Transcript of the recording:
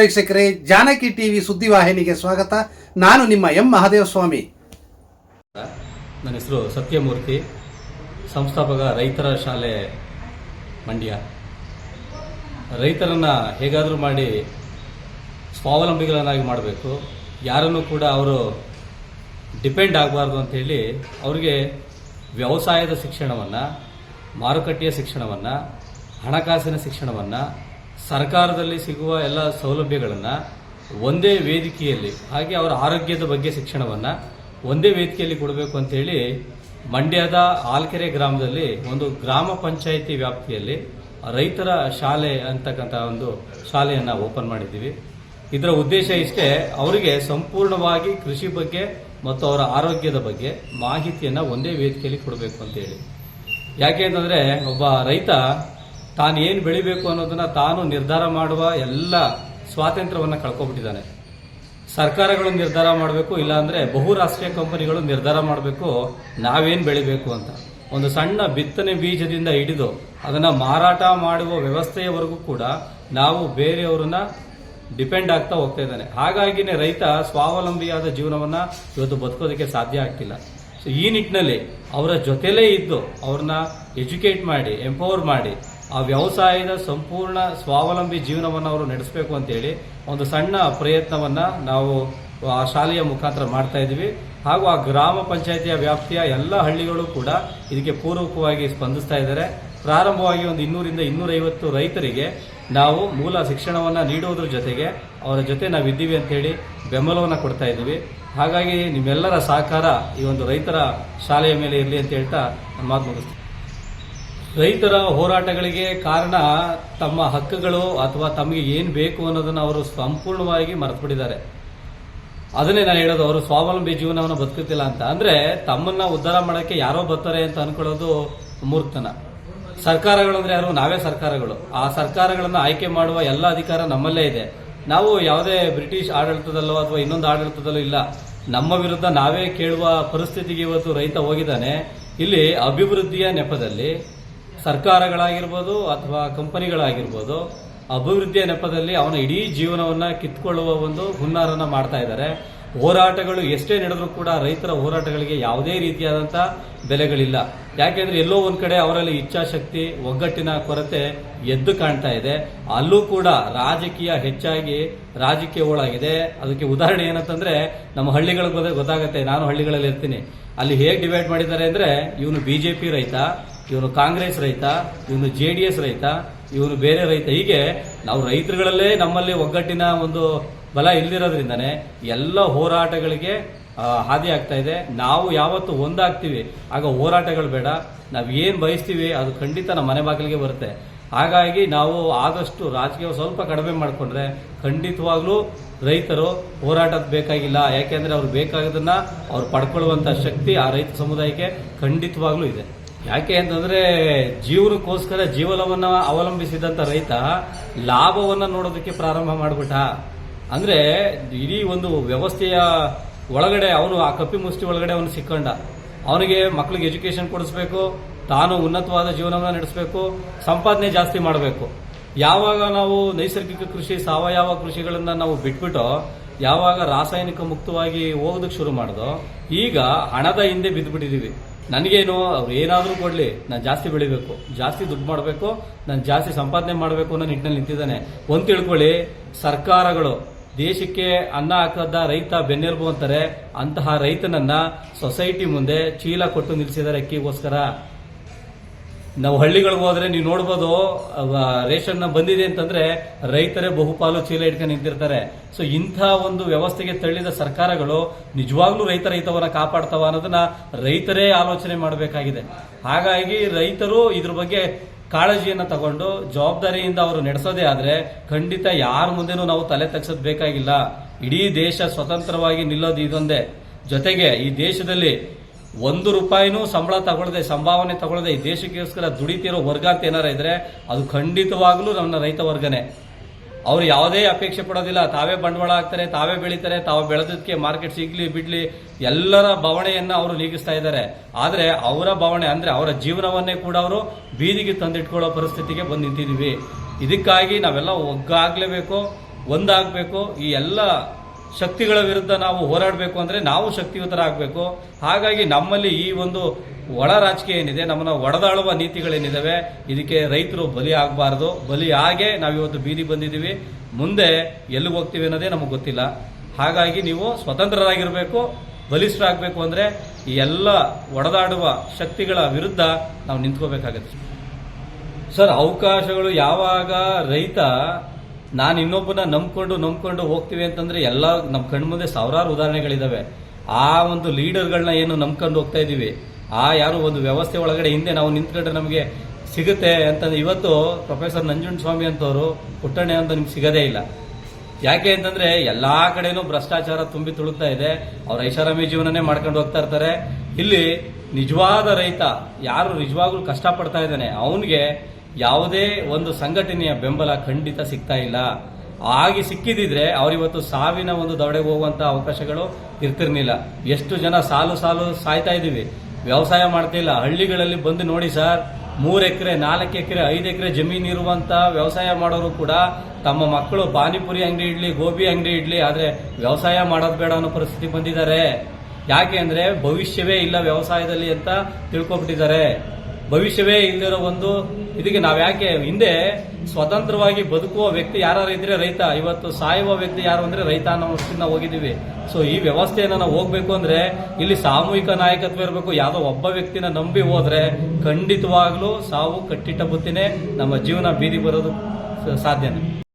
ವೀಕ್ಷಕರೇ, ಜಾನಕಿ ಟಿವಿ ಸುದ್ದಿವಾಹಿನಿಗೆ ಸ್ವಾಗತ. ನಾನು ನಿಮ್ಮ ಎಂ ಮಹಾದೇವ ಸ್ವಾಮಿ ನನ್ನ ಹೆಸರು ಸತ್ಯಮೂರ್ತಿ, ಸಂಸ್ಥಾಪಕ ರೈತರ ಶಾಲೆ ಮಂಡ್ಯ. ರೈತರನ್ನು ಹೇಗಾದರೂ ಮಾಡಿ ಸ್ವಾವಲಂಬಿಗಳನ್ನಾಗಿ ಮಾಡಬೇಕು. ಯಾರನ್ನು ಕೂಡ ಅವರು ಡಿಪೆಂಡ್ ಆಗಬಾರ್ದು ಅಂತೇಳಿ ಅವರಿಗೆ ವ್ಯವಸಾಯದ ಶಿಕ್ಷಣವನ್ನು, ಮಾರುಕಟ್ಟೆಯ ಶಿಕ್ಷಣವನ್ನು, ಹಣಕಾಸಿನ ಶಿಕ್ಷಣವನ್ನು ಸರ್ಕಾರದಲ್ಲಿ ಸಿಗುವ ಎಲ್ಲ ಸೌಲಭ್ಯಗಳನ್ನು ಒಂದೇ ವೇದಿಕೆಯಲ್ಲಿ, ಹಾಗೆ ಅವರ ಆರೋಗ್ಯದ ಬಗ್ಗೆ ಶಿಕ್ಷಣವನ್ನು ಒಂದೇ ವೇದಿಕೆಯಲ್ಲಿ ಕೊಡಬೇಕು ಅಂತೇಳಿ ಮಂಡ್ಯದ ಆಲ್ಕೆರೆ ಗ್ರಾಮದಲ್ಲಿ ಒಂದು ಗ್ರಾಮ ಪಂಚಾಯಿತಿ ವ್ಯಾಪ್ತಿಯಲ್ಲಿ ರೈತರ ಶಾಲೆ ಅಂತಕ್ಕಂಥ ಒಂದು ಶಾಲೆಯನ್ನು ಓಪನ್ ಮಾಡಿದ್ದೀವಿ. ಇದರ ಉದ್ದೇಶ ಇಷ್ಟೇ, ಅವರಿಗೆ ಸಂಪೂರ್ಣವಾಗಿ ಕೃಷಿ ಬಗ್ಗೆ ಮತ್ತು ಅವರ ಆರೋಗ್ಯದ ಬಗ್ಗೆ ಮಾಹಿತಿಯನ್ನು ಒಂದೇ ವೇದಿಕೆಯಲ್ಲಿ ಕೊಡಬೇಕು ಅಂತೇಳಿ ಯಾಕೆ ಅಂತಂದರೆ, ಒಬ್ಬ ರೈತ ತಾನು ಏನು ಬೆಳಿಬೇಕು ಅನ್ನೋದನ್ನ ತಾನು ನಿರ್ಧಾರ ಮಾಡುವ ಎಲ್ಲ ಸ್ವಾತಂತ್ರ್ಯವನ್ನು ಕಳ್ಕೊಬಿಟ್ಟಿದ್ದಾನೆ. ಸರ್ಕಾರಗಳು ನಿರ್ಧಾರ ಮಾಡಬೇಕು, ಇಲ್ಲಾಂದ್ರೆ ಬಹುರಾಷ್ಟ್ರೀಯ ಕಂಪನಿಗಳು ನಿರ್ಧಾರ ಮಾಡಬೇಕು, ನಾವೇನು ಬೆಳಿಬೇಕು ಅಂತ. ಒಂದು ಸಣ್ಣ ಬಿತ್ತನೆ ಬೀಜದಿಂದ ಹಿಡಿದು ಅದನ್ನ ಮಾರಾಟ ಮಾಡುವ ವ್ಯವಸ್ಥೆಯವರೆಗೂ ಕೂಡ ನಾವು ಬೇರೆಯವರನ್ನ ಡಿಪೆಂಡ್ ಆಗ್ತಾ ಹೋಗ್ತಾ ಇದ್ದಾನೆ. ಹಾಗಾಗಿನೇ ರೈತ ಸ್ವಾವಲಂಬಿಯಾದ ಜೀವನವನ್ನ ಇವತ್ತು ಬದುಕೋದಕ್ಕೆ ಸಾಧ್ಯ ಆಗ್ತಿಲ್ಲ. ಸೊ ಈ ನಿಟ್ಟಿನಲ್ಲಿ ಅವರ ಜೊತೆಲೇ ಇದ್ದು ಅವ್ರನ್ನ ಎಜುಕೇಟ್ ಮಾಡಿ, ಎಂಪವರ್ ಮಾಡಿ ಆ ವ್ಯವಸಾಯದ ಸಂಪೂರ್ಣ ಸ್ವಾವಲಂಬಿ ಜೀವನವನ್ನು ಅವರು ನಡೆಸಬೇಕು ಅಂತೇಳಿ ಒಂದು ಸಣ್ಣ ಪ್ರಯತ್ನವನ್ನ ನಾವು ಆ ಶಾಲೆಯ ಮುಖಾಂತರ ಮಾಡ್ತಾ ಇದ್ದೀವಿ. ಹಾಗೂ ಆ ಗ್ರಾಮ ಪಂಚಾಯತಿಯ ವ್ಯಾಪ್ತಿಯ ಎಲ್ಲ ಹಳ್ಳಿಗಳು ಕೂಡ ಇದಕ್ಕೆ ಪೂರ್ವಕವಾಗಿ ಸ್ಪಂದಿಸ್ತಾ ಇದ್ದಾರೆ. ಪ್ರಾರಂಭವಾಗಿ ಒಂದು ಇನ್ನೂರಿಂದ ಇನ್ನೂರೈವತ್ತು ರೈತರಿಗೆ ನಾವು ಮೂಲ ಶಿಕ್ಷಣವನ್ನು ನೀಡುವುದ್ರ ಜೊತೆಗೆ ಅವರ ಜೊತೆ ನಾವು ಇದ್ದೀವಿ ಅಂತೇಳಿ ಬೆಂಬಲವನ್ನು ಕೊಡ್ತಾ ಇದ್ದೀವಿ. ಹಾಗಾಗಿ ನಿಮ್ಮೆಲ್ಲರ ಸಹಕಾರ ಈ ಒಂದು ರೈತರ ಶಾಲೆಯ ಮೇಲೆ ಇರಲಿ ಅಂತ ಹೇಳ್ತಾ ಮಾತು ಮುಗಿಸ್ತೀನಿ. ರೈತರ ಹೋರಾಟಗಳಿಗೆ ಕಾರಣ ತಮ್ಮ ಹಕ್ಕುಗಳು ಅಥವಾ ತಮಗೆ ಏನು ಬೇಕು ಅನ್ನೋದನ್ನು ಅವರು ಸಂಪೂರ್ಣವಾಗಿ ಮರೆತುಬಿಟ್ಟಿದ್ದಾರೆ. ಅದನ್ನೇ ನಾನು ಹೇಳೋದು, ಅವರು ಸ್ವಾವಲಂಬಿ ಜೀವನವನ್ನು ಬದುಕುತ್ತಿಲ್ಲ ಅಂತ. ಅಂದ್ರೆ ತಮ್ಮನ್ನ ಉದ್ಧಾರ ಮಾಡೋಕ್ಕೆ ಯಾರೋ ಬರ್ತಾರೆ ಅಂತ ಅನ್ಕೊಳ್ಳೋದು ಮೂರ್ತನ. ಸರ್ಕಾರಗಳು ಅಂದ್ರೆ ಯಾರು? ನಾವೇ ಸರ್ಕಾರಗಳು. ಆ ಸರ್ಕಾರಗಳನ್ನು ಆಯ್ಕೆ ಮಾಡುವ ಎಲ್ಲ ಅಧಿಕಾರ ನಮ್ಮಲ್ಲೇ ಇದೆ. ನಾವು ಯಾವುದೇ ಬ್ರಿಟಿಷ್ ಆಡಳಿತದಲ್ಲೋ ಅಥವಾ ಇನ್ನೊಂದು ಆಡಳಿತದಲ್ಲೋ ಇಲ್ಲ. ನಮ್ಮ ವಿರುದ್ಧ ನಾವೇ ಕೇಳುವ ಪರಿಸ್ಥಿತಿಗೆ ಇವತ್ತು ರೈತ ಹೋಗಿದ್ದಾನೆ. ಇಲ್ಲಿ ಅಭಿವೃದ್ಧಿಯ ನೆಪದಲ್ಲಿ ಸರ್ಕಾರಗಳಾಗಿರ್ಬೋದು ಅಥವಾ ಕಂಪನಿಗಳಾಗಿರ್ಬೋದು, ಅಭಿವೃದ್ಧಿಯ ನೆಪದಲ್ಲಿ ಅವನ ಇಡೀ ಜೀವನವನ್ನ ಕಿತ್ಕೊಳ್ಳುವ ಒಂದು ಹುನ್ನಾರನ ಮಾಡ್ತಾ ಇದ್ದಾರೆ. ಹೋರಾಟಗಳು ಎಷ್ಟೇ ನಡೆದರೂ ಕೂಡ ರೈತರ ಹೋರಾಟಗಳಿಗೆ ಯಾವುದೇ ರೀತಿಯಾದಂಥ ಬೆಲೆಗಳಿಲ್ಲ. ಯಾಕೆಂದ್ರೆ ಎಲ್ಲೋ ಒಂದ್ ಕಡೆ ಅವರಲ್ಲಿ ಇಚ್ಛಾಶಕ್ತಿ, ಒಗ್ಗಟ್ಟಿನ ಕೊರತೆ ಎದ್ದು ಕಾಣ್ತಾ ಇದೆ. ಅಲ್ಲೂ ಕೂಡ ರಾಜಕೀಯ ಹೆಚ್ಚಾಗಿ ರಾಜಕೀಯ ಒಳಗಿದೆ ಅದಕ್ಕೆ ಉದಾಹರಣೆ ಏನಂತಂದ್ರೆ, ನಮ್ಮ ಹಳ್ಳಿಗಳಿಗೆ ಗೊತ್ತಾಗುತ್ತೆ, ನಾನು ಹಳ್ಳಿಗಳಲ್ಲಿ ಇರ್ತೀನಿ ಅಲ್ಲಿ ಹೇಗೆ ಡಿವೈಡ್ ಮಾಡಿದ್ದಾರೆ ಅಂದ್ರೆ, ಇವನು ಬಿಜೆಪಿ ರೈತ ಇವನು ಕಾಂಗ್ರೆಸ್ ರೈತ, ಇವನು ಜೆ ಡಿ ಎಸ್ ರೈತ, ಇವನು ಬೇರೆ ರೈತ. ಹೀಗೆ ನಾವು ರೈತರುಗಳಲ್ಲೇ ನಮ್ಮಲ್ಲಿ ಒಗ್ಗಟ್ಟಿನ ಒಂದು ಬಲ ಇಲ್ಲದಿರೋದ್ರಿಂದನೇ ಎಲ್ಲ ಹೋರಾಟಗಳಿಗೆ ಹಾದಿ ಆಗ್ತಾ ಇದೆ. ನಾವು ಯಾವತ್ತು ಒಂದಾಗ್ತೀವಿ. ಆಗ ಹೋರಾಟಗಳು ಬೇಡ. ನಾವು ಏನು ಬಯಸ್ತೀವಿ ಅದು ಖಂಡಿತ ನಮ್ಮ ಮನೆ ಬಾಗಿಲಿಗೆ ಬರುತ್ತೆ. ಹಾಗಾಗಿ ನಾವು ಆದಷ್ಟು ರಾಜಕೀಯ ಸ್ವಲ್ಪ ಕಡಿಮೆ ಮಾಡಿಕೊಂಡ್ರೆ ಖಂಡಿತವಾಗ್ಲೂ ರೈತರು ಹೋರಾಟದ ಬೇಕಾಗಿಲ್ಲ. ಯಾಕೆಂದ್ರೆ ಅವ್ರು ಬೇಕಾಗದನ್ನ ಅವ್ರು ಪಡ್ಕೊಳ್ಳುವಂತ ಶಕ್ತಿ ಆ ರೈತ ಸಮುದಾಯಕ್ಕೆ ಖಂಡಿತವಾಗ್ಲೂ ಇದೆ. ಯಾಕೆ ಅಂತಂದ್ರೆ ಜೀವನಕ್ಕೋಸ್ಕರ ಜೀವನವನ್ನ ಅವಲಂಬಿಸಿದಂತ ರೈತ ಲಾಭವನ್ನ ನೋಡೋದಕ್ಕೆ ಪ್ರಾರಂಭ ಮಾಡ್ಬಿಟ್ಟ. ಅಂದ್ರೆ ಇಡೀ ಒಂದು ವ್ಯವಸ್ಥೆಯ ಒಳಗಡೆ ಅವನು ಆ ಕಪ್ಪಿ ಮುಷ್ಟಿ ಒಳಗಡೆ ಅವನು ಸಿಕ್ಕಂಡ. ಅವನಿಗೆ ಮಕ್ಕಳಿಗೆ ಎಜುಕೇಶನ್ ಕೊಡಿಸ್ಬೇಕು, ತಾನು ಉನ್ನತವಾದ ಜೀವನವನ್ನ ನಡೆಸಬೇಕು, ಸಂಪಾದನೆ ಜಾಸ್ತಿ ಮಾಡಬೇಕು. ಯಾವಾಗ ನಾವು ನೈಸರ್ಗಿಕ ಕೃಷಿ, ಸಾವಯವ ಕೃಷಿಗಳನ್ನ ನಾವು ಬಿಟ್ಬಿಟ್ಟು ಯಾವಾಗ ರಾಸಾಯನಿಕ ಮುಕ್ತವಾಗಿ ಹೋಗೋದಕ್ಕೆ ಶುರು ಮಾಡ್ದೋ, ಈಗ ಹಣದ ಹಿಂದೆ ಬಿದ್ದುಬಿಟ್ಟಿದ್ದೀವಿ ನನಗೇನು, ಅವ್ರು ಏನಾದರೂ ಕೊಡಲಿ, ನಾನು ಜಾಸ್ತಿ ಬೆಳಿಬೇಕು, ಜಾಸ್ತಿ ದುಡ್ಡು ಮಾಡಬೇಕು, ನಾನು ಜಾಸ್ತಿ ಸಂಪಾದನೆ ಮಾಡಬೇಕು ಅನ್ನೋ ನಿಟ್ಟಿನಲ್ಲಿ ನಿಂತಿದ್ದಾನೆ. ಒಂದು ತಿಳ್ಕೊಳ್ಳಿ, ಸರ್ಕಾರಗಳು, ದೇಶಕ್ಕೆ ಅನ್ನ ಹಾಕದ ರೈತ ಬೆನ್ನೆಲುಬು ಅಂತಾರೆ, ಅಂತಹ ರೈತನನ್ನ ಸೊಸೈಟಿ ಮುಂದೆ ಚೀಲ ಕೊಟ್ಟು ನಿಲ್ಲಿಸಿದ್ದಾರೆ ಅಕ್ಕಿಗೋಸ್ಕರ. ನಾವು ಹಳ್ಳಿಗಳಿಗೆ ಹೋದ್ರೆ ನೀವು ನೋಡ್ಬೋದು ರೇಷನ್ ಬಂದಿದೆ ಅಂತಂದ್ರೆ ರೈತರೇ ಬಹುಪಾಲು ಚೀಲ ಇಟ್ಕೊಂಡು ನಿಂತಿರ್ತಾರೆ. ಸೊ ಇಂಥ ಒಂದು ವ್ಯವಸ್ಥೆಗೆ ತಳ್ಳಿದ ಸರ್ಕಾರಗಳು ನಿಜವಾಗ್ಲೂ ರೈತ ರೈತವನ್ನ ಕಾಪಾಡ್ತಾವ ಅನ್ನೋದನ್ನ ರೈತರೇ ಆಲೋಚನೆ ಮಾಡಬೇಕಾಗಿದೆ. ಹಾಗಾಗಿ ರೈತರು ಇದ್ರ ಬಗ್ಗೆ ಕಾಳಜಿಯನ್ನ ತಗೊಂಡು ಜವಾಬ್ದಾರಿಯಿಂದ ಅವರು ನಡೆಸೋದೇ ಆದ್ರೆ ಖಂಡಿತ ಯಾರ ಮುಂದೆನೂ ನಾವು ತಲೆ ತಗ್ಸೋದ್ ಬೇಕಾಗಿಲ್ಲ. ಇಡೀ ದೇಶ ಸ್ವತಂತ್ರವಾಗಿ ನಿಲ್ಲೋದು ಇದೊಂದೇ. ಜೊತೆಗೆ ಈ ದೇಶದಲ್ಲಿ ಒಂದು ರೂಪಾಯಿನೂ ಸಂಬಳ ತಗೊಳ್ಳದೆ ಸಂಭಾವನೆ ತಗೊಳ್ಳದೆ ಈ ದೇಶಕ್ಕೋಸ್ಕರ ದುಡಿತಿರೋ ವರ್ಗ ಅಂತ ಏನಾರ ಇದ್ರೆ ಅದು ಖಂಡಿತವಾಗ್ಲೂ ನಮ್ಮ ರೈತ ವರ್ಗನೇ. ಅವ್ರು ಯಾವುದೇ ಅಪೇಕ್ಷೆ ಪಡೋದಿಲ್ಲ. ತಾವೇ ಬಂಡವಾಳ ಹಾಕ್ತಾರೆ, ತಾವೇ ಬೆಳೀತಾರೆ, ತಾವು ಬೆಳೆದಕ್ಕೆ ಮಾರ್ಕೆಟ್ ಸಿಗ್ಲಿ, ಬಿಡ್ಲಿ, ಎಲ್ಲರ ಬವಣೆಯನ್ನು ಅವರು ನೀಗಿಸ್ತಾ ಇದ್ದಾರೆ. ಆದರೆ ಅವರ ಬವಣೆ ಅಂದ್ರೆ ಅವರ ಜೀವನವನ್ನೇ ಕೂಡ ಅವರು ಬೀದಿಗೆ ತಂದಿಟ್ಕೊಳ್ಳೋ ಪರಿಸ್ಥಿತಿಗೆ ಬಂದು ನಿಂತಿದೀವಿ. ಇದಕ್ಕಾಗಿ ನಾವೆಲ್ಲ ಒಗ್ಗಾಗ್ಲೇಬೇಕು, ಒಂದಾಗಬೇಕು. ಈ ಎಲ್ಲ ಶಕ್ತಿಗಳ ವಿರುದ್ಧ ನಾವು ಹೋರಾಡಬೇಕು ಅಂದರೆ ನಾವು ಶಕ್ತಿಯುತರಾಗಬೇಕು. ಹಾಗಾಗಿ ನಮ್ಮಲ್ಲಿ ಈ ಒಂದು ಒಳ ರಾಜಕೀಯ ಏನಿದೆ, ನಮ್ಮನ್ನು ಒಡೆದಾಳುವ ನೀತಿಗಳೇನಿದ್ದಾವೆ ಇದಕ್ಕೆ ರೈತರು ಬಲಿ ಆಗಬಾರ್ದು. ಬಲಿ ಆಗೇ ನಾವಿವತ್ತು ಬೀದಿ ಬಂದಿದ್ದೀವಿ ಮುಂದೆ ಎಲ್ಲಿಗೆ ಹೋಗ್ತೀವಿ ಅನ್ನೋದೇ ನಮಗೆ ಗೊತ್ತಿಲ್ಲ. ಹಾಗಾಗಿ ನೀವು ಸ್ವತಂತ್ರರಾಗಿರಬೇಕು, ಬಲಿಷ್ಠರಾಗಬೇಕು ಅಂದರೆ ಈ ಎಲ್ಲ ಒಡೆದಾಡುವ ಶಕ್ತಿಗಳ ವಿರುದ್ಧ ನಾವು ನಿಂತ್ಕೋಬೇಕಾಗತ್ತೆ. ಸರ್, ಅವಕಾಶಗಳು ಯಾವಾಗ ರೈತ ನಾನು ಇನ್ನೊಬ್ಬನ ನಂಬ್ಕೊಂಡು ನಂಬ್ಕೊಂಡು ಹೋಗ್ತೀವಿ ಅಂತಂದ್ರೆ ಎಲ್ಲ ನಮ್ಮ ಕಣ್ಮುಂದೆ ಸಾವಿರಾರು ಉದಾಹರಣೆಗಳಿದ್ದಾವೆ ಆ ಒಂದು ಲೀಡರ್ಗಳನ್ನ ಏನು ನಂಬ್ಕೊಂಡು ಹೋಗ್ತಾ ಇದ್ದೀವಿ ಆ ಯಾರು ಒಂದು ವ್ಯವಸ್ಥೆ ಒಳಗಡೆ ಹಿಂದೆ ನಾವು ನಿಂತ್ಕೊಂಡ್ರೆ ನಮಗೆ ಸಿಗುತ್ತೆ ಅಂತಂದ್ರೆ ಇವತ್ತು ಪ್ರೊಫೆಸರ್ ನಂಜುಂಡ ಸ್ವಾಮಿ ಅಂತವರು ಪುಟ್ಟಣೆ ಅಂತ ನಿಮ್ಗೆ ಸಿಗೋದೇ ಇಲ್ಲ. ಯಾಕೆ ಅಂತಂದ್ರೆ ಎಲ್ಲಾ ಕಡೆನೂ ಭ್ರಷ್ಟಾಚಾರ ತುಂಬಿ ತುಳುಕ್ತಾ ಇದೆ. ಅವ್ರ ಐಷಾರಾಮಿ ಜೀವನನೇ ಮಾಡ್ಕೊಂಡು ಹೋಗ್ತಾ ಇರ್ತಾರೆ. ಇಲ್ಲಿ ನಿಜವಾದ ರೈತ ಯಾರು ನಿಜವಾಗ್ಲೂ ಕಷ್ಟಪಡ್ತಾ ಇದ್ದಾನೆ, ಅವನಿಗೆ ಯಾವುದೇ ಒಂದು ಸಂಘಟನೆಯ ಬೆಂಬಲ ಖಂಡಿತ ಸಿಗ್ತಾ ಇಲ್ಲ. ಆಗಿ ಸಿಕ್ಕಿದಿದ್ರೆ ಅವರಿವತ್ತು ಸಾವಿನ ಒಂದು ದವಡೆಗೆ ಹೋಗುವಂತ ಅವಕಾಶಗಳು ಇರ್ತಿರ್ಲಿಲ್ಲ. ಎಷ್ಟು ಜನ ಸಾಲು ಸಾಲು ಸಾಯ್ತಾ ಇದೀವಿ ವ್ಯವಸಾಯ ಮಾಡ್ತಿಲ್ಲ ಹಳ್ಳಿಗಳಲ್ಲಿ ಬಂದು ನೋಡಿ ಸರ್, ಮೂರು ಎಕರೆ, ನಾಲ್ಕು ಎಕರೆ, ಐದು ಎಕರೆ ಜಮೀನು ಇರುವಂತ ವ್ಯವಸಾಯ ಮಾಡೋರು ಕೂಡ ತಮ್ಮ ಮಕ್ಕಳು ಪಾನಿಪುರಿ ಅಂಗಡಿ ಇಡ್ಲಿ, ಗೋಬಿ ಅಂಗಡಿ ಇಡ್ಲಿ, ಆದ್ರೆ ವ್ಯವಸಾಯ ಮಾಡೋದು ಬೇಡ ಅನ್ನೋ ಪರಿಸ್ಥಿತಿ ಬಂದಿದ್ದಾರೆ. ಯಾಕೆ ಅಂದ್ರೆ ಭವಿಷ್ಯವೇ ಇಲ್ಲ ವ್ಯವಸಾಯದಲ್ಲಿ ಅಂತ ತಿಳ್ಕೊಬಿಟ್ಟಿದ್ದಾರೆ. ಭವಿಷ್ಯವೇ ಇಲ್ಲದಿರೋ ಒಂದು ಇದಕ್ಕೆ ನಾವು ಯಾಕೆ ಹಿಂದೆ ಸ್ವತಂತ್ರವಾಗಿ ಬದುಕುವ ವ್ಯಕ್ತಿ ಯಾರು ಇದ್ರೆ ರೈತ, ಇವತ್ತು ಸಾಯುವ ವ್ಯಕ್ತಿ ಯಾರು ಅಂದ್ರೆ ರೈತ ಅನ್ನೋ ಮಟ್ಟಿಗೆ ಹೋಗಿದ್ದೀವಿ. ಸೊ ಈ ವ್ಯವಸ್ಥೆಯನ್ನ ನಾವು ಹೋಗ್ಬೇಕು ಅಂದ್ರೆ ಇಲ್ಲಿ ಸಾಮೂಹಿಕ ನಾಯಕತ್ವ ಇರಬೇಕು. ಯಾವುದೋ ಒಬ್ಬ ವ್ಯಕ್ತಿನ ನಂಬಿ ಹೋದ್ರೆ ಖಂಡಿತವಾಗ್ಲೂ ಸಾವು ಕಟ್ಟಿಟ್ಟ ಬುತ್ತಿನೇ ನಮ್ಮ ಜೀವನ ಬೀದಿ ಬರೋದು ಸಾಧ್ಯನೇ.